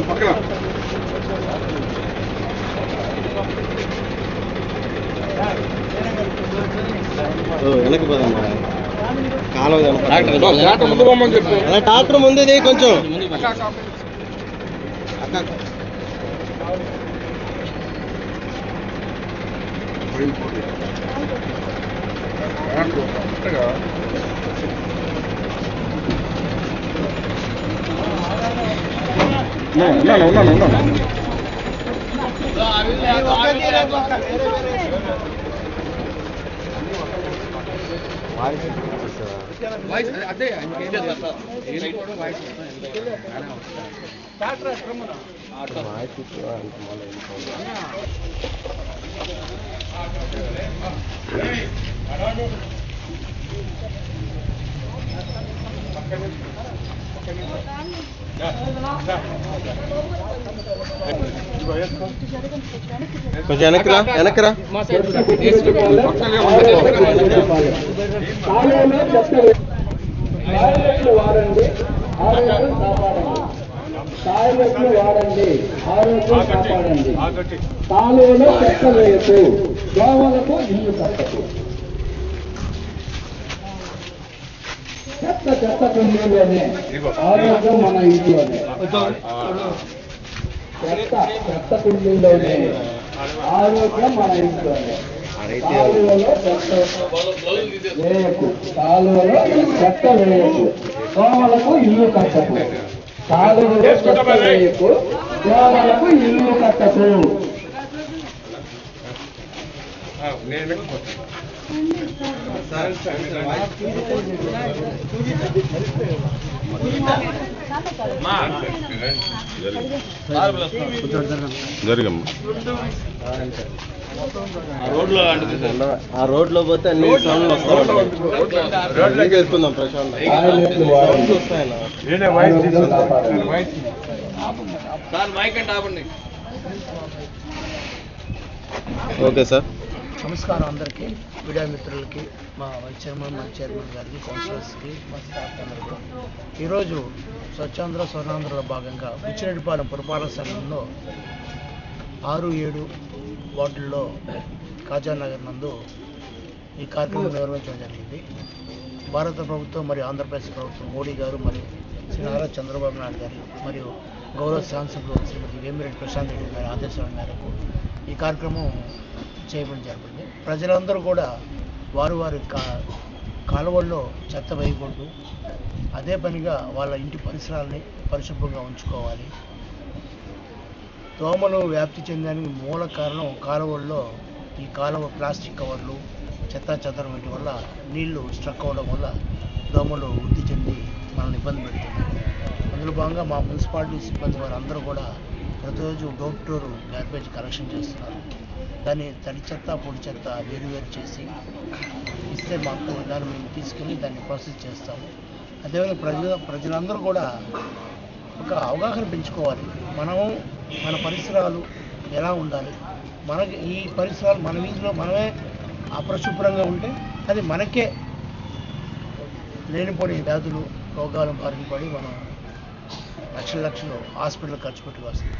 పక్కన వెనక్కి పోదమ్మా కాలువ కనపడదు. డాక్టర్ ముందు 那。这个。那那能那能那能。啊，别来了，别来了，别来了。来。ఉన్నాను ఉన్నాను ఉన్నాను కొంచెం వెనక్కిరా వెనక్కిరా టాయిలెట్లు వాడండి ఆరోగ్యం కాపాడండి టాయిలెట్లు వాడండి చెత్త వేయకు దోమలకు ఇల్లు కట్టకు చెత్త చెత్త కుండీలోనే ఆరోగ్యం మన ఇంట్లోనే. చెత్త కుండీలోనే ఆరోగ్యం మన ఇంట్లోనే కాలువలో చెత్త వేయకు కాలువలో చెత్త వేయకు దోమలకు ఇల్లు కట్టకు కాలువలో వేయకు దోమలకు ఇల్లు కట్టకు. నేను వెళ్ళిపోతాను జరిగమ్మా. ఆ రోడ్లో పోతే అన్ని సౌండ్లు వస్తాయి. రోడ్లోకి వేసుకుందాం ప్రశాంత్ ఓకే సార్. నమస్కారం అందరికీ మీడియా మిత్రులకి మా వైస్ చైర్మన్ మా చైర్మన్ గారికి కౌన్సిలర్స్కి మా స్టాఫ్ అందరికీ. ఈరోజు స్వచ్ఛాంధ్ర స్వర్ణాంధ్రలో భాగంగా బుచ్చిరెడ్డిపాలెం పురపాలక సంఘంలో ఆరు ఏడు వార్డుల్లో కాజానగర్ నందు ఈ కార్యక్రమం నిర్వహించడం జరిగింది. భారత ప్రభుత్వం మరియు ఆంధ్రప్రదేశ్ ప్రభుత్వం మోడీ గారు మరియు శ్రీ నారా చంద్రబాబు నాయుడు గారు మరియు గౌరవ శాసనసభ్యులు శ్రీమతి వేమిరెడ్డి ప్రశాంత్ రెడ్డి గారి ఆదేశాల మేరకు ఈ కార్యక్రమం చేయడం జరిగింది. ప్రజలందరూ కూడా వారు వారి కా కాలువల్లో చెత్త వేయకూడదు. అదే పనిగా వాళ్ళ ఇంటి పరిసరాలని పరిశుభ్రంగా ఉంచుకోవాలి. దోమలు వ్యాప్తి చెందడానికి మూల కారణం కాలువల్లో ఈ కాలువ ప్లాస్టిక్ కవర్లు చెత్త చెదరం వీటి వల్ల నీళ్ళు స్ట్రక్ అవ్వడం వల్ల దోమలు వృద్ధి చెంది మనల్ని ఇబ్బంది పెడుతున్నాయి అందులో భాగంగా మా మున్సిపాలిటీ సిబ్బంది వారు అందరూ కూడా ప్రతిరోజు door to door garbage collection చేస్తున్నారు. దాన్ని తడి చెత్త పొడి చెత్త వేరు వేరు చేసి ఇస్తే మాకు దాన్ని మేము తీసుకెళ్ళి దాన్ని ప్రాసెస్ చేస్తాము. అదేవిధంగా ప్రజల ప్రజలందరూ కూడా ఒక అవగాహన పెంచుకోవాలి. మనం మన పరిసరాలు ఎలా ఉండాలి? మనకి ఈ పరిసరాలు మన వీధిలో మనమే అపరిశుభ్రంగా ఉంటే అది మనకే లేనిపోని వ్యాధులు రోగాలు బారిన పడి మనం లక్షల లక్షలు హాస్పిటల్ ఖర్చు పెట్టుకోవాల్సింది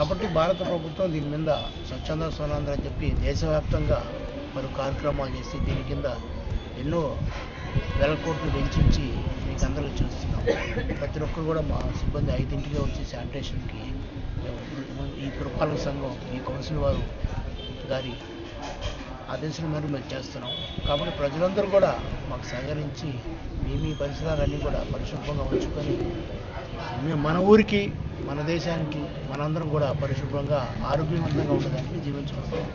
కాబట్టి భారత ప్రభుత్వం దీని మీద స్వచ్ఛంద స్వనాంధ్ర అని చెప్పి దేశవ్యాప్తంగా మరి కార్యక్రమాలు చేసి దీని కింద ఎన్నో వేల కోట్లు వెచ్చించి మీకు అందరూ చూస్తున్నాం. ప్రతి ఒక్కరు కూడా మా సిబ్బంది ఐదింటికి వచ్చి శానిటేషన్కి ఈ పురపాలక సంఘం ఈ కౌన్సిల్ వారు గారి ఆదేశాల మేరకు మేము చేస్తున్నాం. కాబట్టి ప్రజలందరూ కూడా మాకు సహకరించి మీ మీ పరిసరాలన్నీ కూడా పరిశుభ్రంగా ఉంచుకొని మేము మన ఊరికి మన దేశానికి మనందరం కూడా పరిశుభ్రంగా ఆరోగ్యవంతంగా ఉండడానికి జీవించుకుంటాం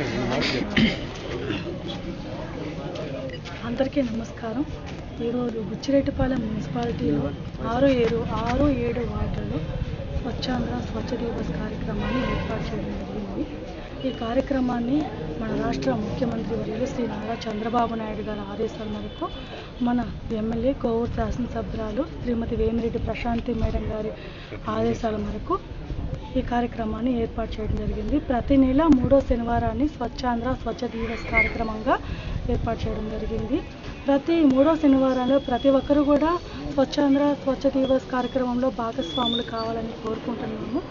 అందరికీ నమస్కారం. ఈరోజు బుచ్చిరెడ్డిపాలెం మున్సిపాలిటీలో ఆరు ఏడు ఆరు ఏడు వార్డులో స్వచ్ఛాంధ్ర స్వచ్ఛ దివస్ కార్యక్రమాన్ని ఏర్పాటు చేయడం జరిగింది. ఈ కార్యక్రమాన్ని మన రాష్ట్ర ముఖ్యమంత్రి వర్యులు శ్రీ నారా చంద్రబాబు నాయుడు గారి ఆదేశాల మేరకు మన ఎమ్మెల్యే కోవూరు శాసనసభ్యురాలు శ్రీమతి వేమిరెడ్డి ప్రశాంతి మేడం గారి ఆదేశాల మేరకు ఈ కార్యక్రమాన్ని ఏర్పాటు చేయడం జరిగింది. ప్రతి నెల మూడో శనివారాన్ని స్వచ్ఛాంధ్ర స్వచ్ఛ దివస్ కార్యక్రమంగా ఏర్పాటు చేయడం జరిగింది. ప్రతి మూడో శనివారంలో ప్రతి ఒక్కరు కూడా స్వచ్ఛాంధ్ర స్వచ్ఛ దివస్ కార్యక్రమంలో భాగస్వాములు కావాలని కోరుకుంటున్నాము.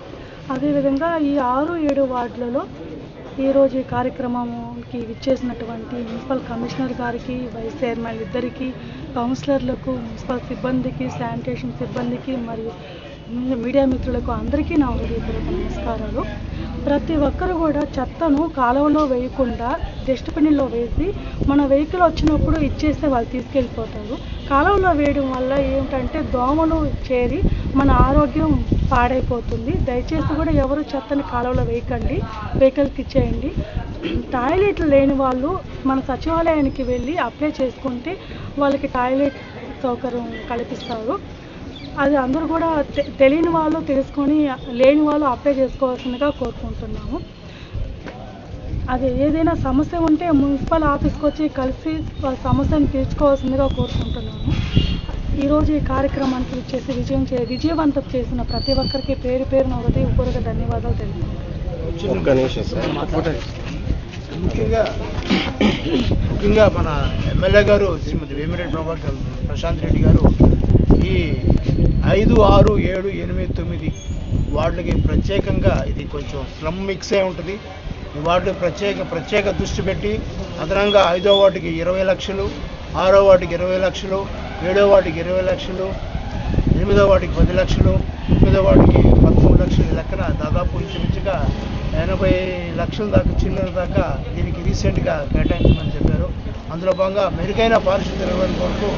అదేవిధంగా ఈ ఆరు ఏడు వార్డులలో ఈరోజు ఈ కార్యక్రమంకి విచ్చేసినటువంటి మున్సిపల్ కమిషనర్ గారికి వైస్ చైర్మన్ ఇద్దరికి కౌన్సిలర్లకు మున్సిపల్ సిబ్బందికి శానిటేషన్ సిబ్బందికి మరియు మీడియా మిత్రులకు అందరికీ నా హృదయపూర్వక నమస్కారాలు. ప్రతి ఒక్కరు కూడా చెత్తను కాలువలో వేయకుండా డస్ట్బిన్లో వేసి మన వెహికల్ వచ్చినప్పుడు ఇచ్చేస్తే వాళ్ళు తీసుకెళ్ళిపోతారు. కాలువలో వేయడం వల్ల ఏమిటంటే దోమలు చేరి మన ఆరోగ్యం పాడైపోతుంది. దయచేసి కూడా ఎవరు చెత్తని కాలువలో వేయకండి. వెహికల్కి ఇచ్చేయండి. టాయిలెట్లు లేని వాళ్ళు మన సచివాలయానికి వెళ్ళి అప్లై చేసుకుంటే వాళ్ళకి టాయిలెట్ సౌకర్యం కల్పిస్తారు. అది అందరూ కూడా తె- తెలియని వాళ్ళు తెలుసుకొని లేని వాళ్ళు అప్లై చేసుకోవాల్సిందిగా కోరుకుంటున్నాము. అది ఏదైనా సమస్య ఉంటే మున్సిపల్ ఆఫీస్కి వచ్చి కలిసి వాళ్ళ సమస్యను తీర్చుకోవాల్సిందిగా కోరుకుంటున్నాము. ఈరోజు ఈ కార్యక్రమానికి విచ్చేసి విజయం చే విజయవంతం చేసిన ప్రతి ఒక్కరికి పేరు పేరున ఒకటి ఉపూర్వక ధన్యవాదాలు సార్. ముఖ్యంగా ముఖ్యంగా మన ఎమ్మెల్యే గారు శ్రీమతి వేమిరెడ్డి ప్రభాకర్ ప్రశాంత్ రెడ్డి గారు ఈ ఐదు ఆరు ఏడు ఎనిమిది తొమ్మిది వార్డులకి ప్రత్యేకంగా ఇది కొంచెం స్లమ్ మిక్సే ఉంటుంది. వాటిని ప్రత్యేక ప్రత్యేక దృష్టి పెట్టి అదనంగా ఐదో వాటికి ఇరవై లక్షలు ఆరో వాటికి ఇరవై లక్షలు ఏడో వాటికి ఇరవై లక్షలు ఎనిమిదో వాటికి పది లక్షలు తొమ్మిదో వాటికి పదమూడు లక్షల లెక్కన దాదాపు ఇంచుమించుగా ఎనభై లక్షల దాకా చిల్లర దాకా దీనికి రీసెంట్గా కేటాయించమని చెప్పారు. అందులో భాగంగా మెరుగైన పారిశుద్ధ్య నిర్వహణ కొరకు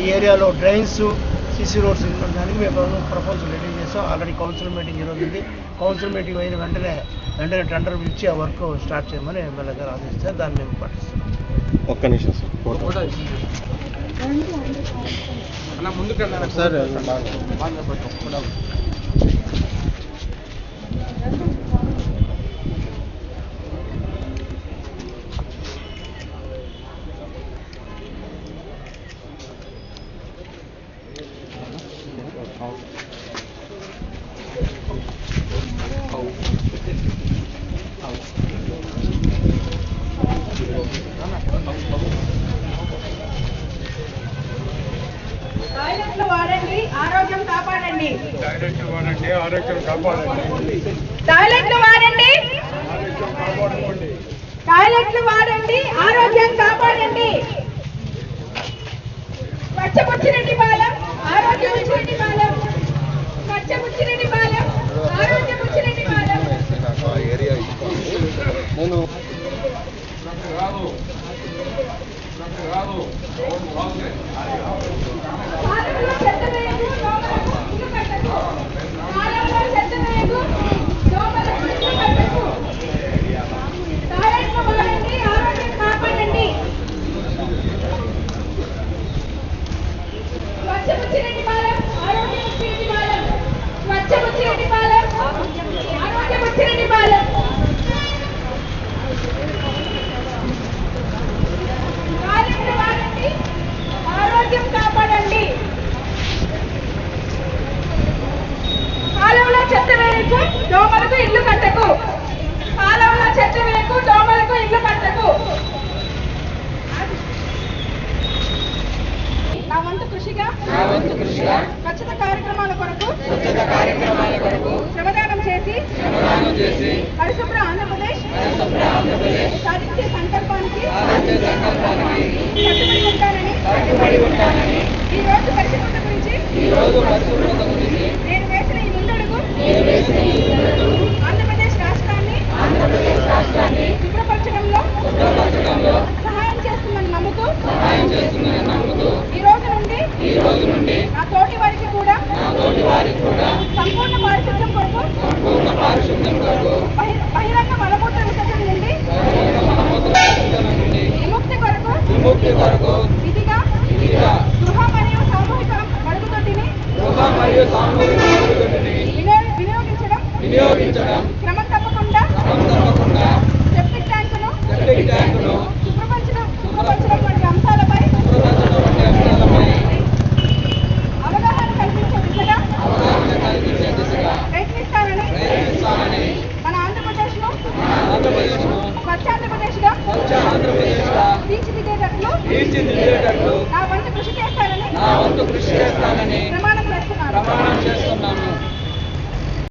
ఈ ఏరియాలో డ్రైన్స్ సీసీ రోడ్స్ దానికి మేము ప్రపోజల్ రెడీ చేసాం ఆల్రెడీ కౌన్సిల్ మీటింగ్ ఈరోజు ఉంది. కౌన్సిల్ మీటింగ్ అయిన వెంటనే వెంటనే టెండర్ ఇచ్చి ఆ వర్క్ స్టార్ట్ చేయమని ఎమ్మెల్యే గారు ఆదేశిస్తే దాన్ని మేము పాటిస్తాం ఒక్క నిమిషం సార్. ముందుకెళ్ళాలి సార్ టాయిలెట్లు వాడండి ఆరోగ్యం కాపాడండి. డైరెక్ట్ వాడండి ఆరోగ్యం కాపాడండి. టాయిలెట్లు వాడండి. టాయిలెట్లు వాడండి ఆరోగ్యం కాపాడండి. పచ్చపుచ్చిరెడ్డి పాలెం ఆరోగ్యం ఇచ్చిరెడ్డి పాలెం పచ్చపుచ్చిరెడ్డి పాలెం మరియు సామూహిక మరుగుదొడ్డిని గృహ మరియు సామూహిక